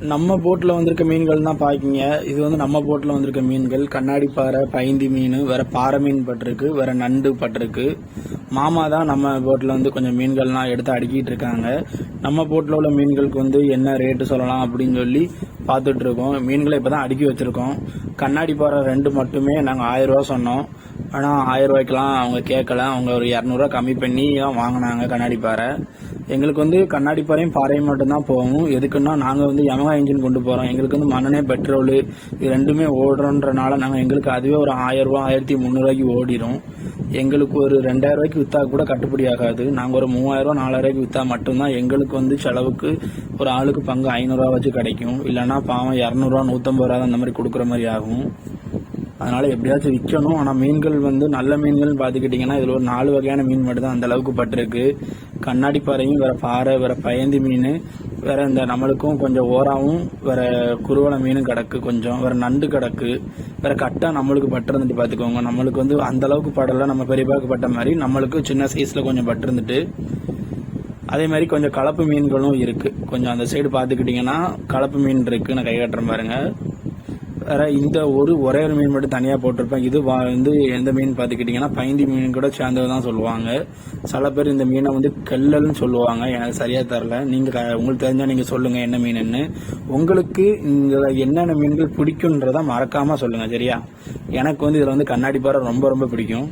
நம்ம போட்டில் வந்திருக்க மீன்கள் தான் பார்க்கிங்க இது வந்து நம்ம போட்டில் வந்திருக்க மீன்கள். கண்ணாடி பாறை பைந்தி மீன் வேற பாறை மீன் பட்டிருக்கு வேற நண்டு பட்டிருக்கு. மாமா தான் நம்ம போட்டில் வந்து கொஞ்சம் மீன்கள்லாம் எடுத்து அடுக்கிட்டு இருக்காங்க. நம்ம போட்டில் உள்ள மீன்களுக்கு வந்து என்ன ரேட்டு சொல்லலாம் அப்படின்னு சொல்லி பார்த்துட்டு இருக்கோம். மீன்களை இப்போ தான் அடுக்கி வச்சிருக்கோம். கண்ணாடி பாறை ரெண்டு மட்டுமே நாங்கள் ஆயிரரூவா சொன்னோம். ஆனால் ஆயிரரூவாய்க்கெலாம் அவங்க கேட்கல. அவங்க ஒரு இரநூறுவா கம்மி பண்ணி தான் வாங்கினாங்க கண்ணாடி பாறை. எங்களுக்கு வந்து கண்ணாடி பாறையும் பாறையும் மட்டும்தான் போகும். எதுக்குன்னா நாங்கள் வந்து யமகா இன்ஜின் கொண்டு போகிறோம் எங்களுக்கு வந்து மண்ணனே பெட்ரோலு இது ரெண்டுமே ஓடுறோன்றனால நாங்கள் எங்களுக்கு அதுவே ஒரு ஆயிரரூவா ஆயிரத்தி முந்நூறுவாய்க்கு ஓடிடும் எங்களுக்கு ஒரு ரெண்டாயிரம் ரூபாய்க்கு விற்றா கூட கட்டுப்படி ஆகாது. நாங்கள் ஒரு மூவாயிரம் ரூபா நாலாயிரம் ரூபாய்க்கு விற்றா மட்டும்தான் எங்களுக்கு வந்து செலவுக்கு ஒரு ஆளுக்கு பங்கு ஐநூறுரூவா வச்சு கிடைக்கும். இல்லைன்னா பாவம் இரநூறுவா நூற்றம்பது ரூபா அந்த மாதிரி கொடுக்குற மாதிரி ஆகும். அதனால எப்படியாச்சும் விற்கணும் ஆனால் மீன்கள் வந்து நல்ல மீன்கள்னு பார்த்துக்கிட்டிங்கன்னா இதில் ஒரு நாலு வகையான மீன் மட்டும் தான் அந்த அளவுக்கு பட்டிருக்கு. கண்ணாடி பாறையும் வேறு பாறை வேறு பயந்தி மீன் வேறு இந்த நம்மளுக்கும் கொஞ்சம் ஓராவும் வேறு குருவலை மீனும் கிடக்கு கொஞ்சம் வேறு நண்டு கிடக்கு வேறு கட்டாக நம்மளுக்கு பட்டிருந்துட்டு பார்த்துக்கோங்க நம்மளுக்கு வந்து அந்த அளவுக்கு நம்ம பெரியப்பாக்கு பட்ட மாதிரி நம்மளுக்கு சின்ன சைஸில் கொஞ்சம் பட்டிருந்துட்டு அதே மாதிரி கொஞ்சம் கலப்பு மீன்களும் இருக்குது கொஞ்சம் அந்த சைடு பார்த்துக்கிட்டிங்கன்னா கலப்பு மீன் இருக்குதுன்னு நான் கை காட்டுறேன் வேற இந்த ஒரு ஒரே ஒரு மீன் மட்டும் தனியாக போட்டிருப்பேன். இது வா- வந்து எந்த மீன் பார்த்துக்கிட்டிங்கன்னா பைந்தி மீன் கூட சேர்ந்தது தான் சொல்லுவாங்க. சில பேர் இந்த மீனை வந்து கெல்லல்னு சொல்லுவாங்க. எனக்கு சரியாக தரல நீங்கள் உங்களுக்கு தெரிஞ்சால் நீங்கள் சொல்லுங்கள் என்ன மீனுன்னு. உங்களுக்கு இந்த என்னென்ன மீன்கள் பிடிக்குன்றதை மறக்காமல் சொல்லுங்கள் சரியா? எனக்கு வந்து இதில் வந்து கண்ணாடி பாறை ரொம்ப ரொம்ப பிடிக்கும்.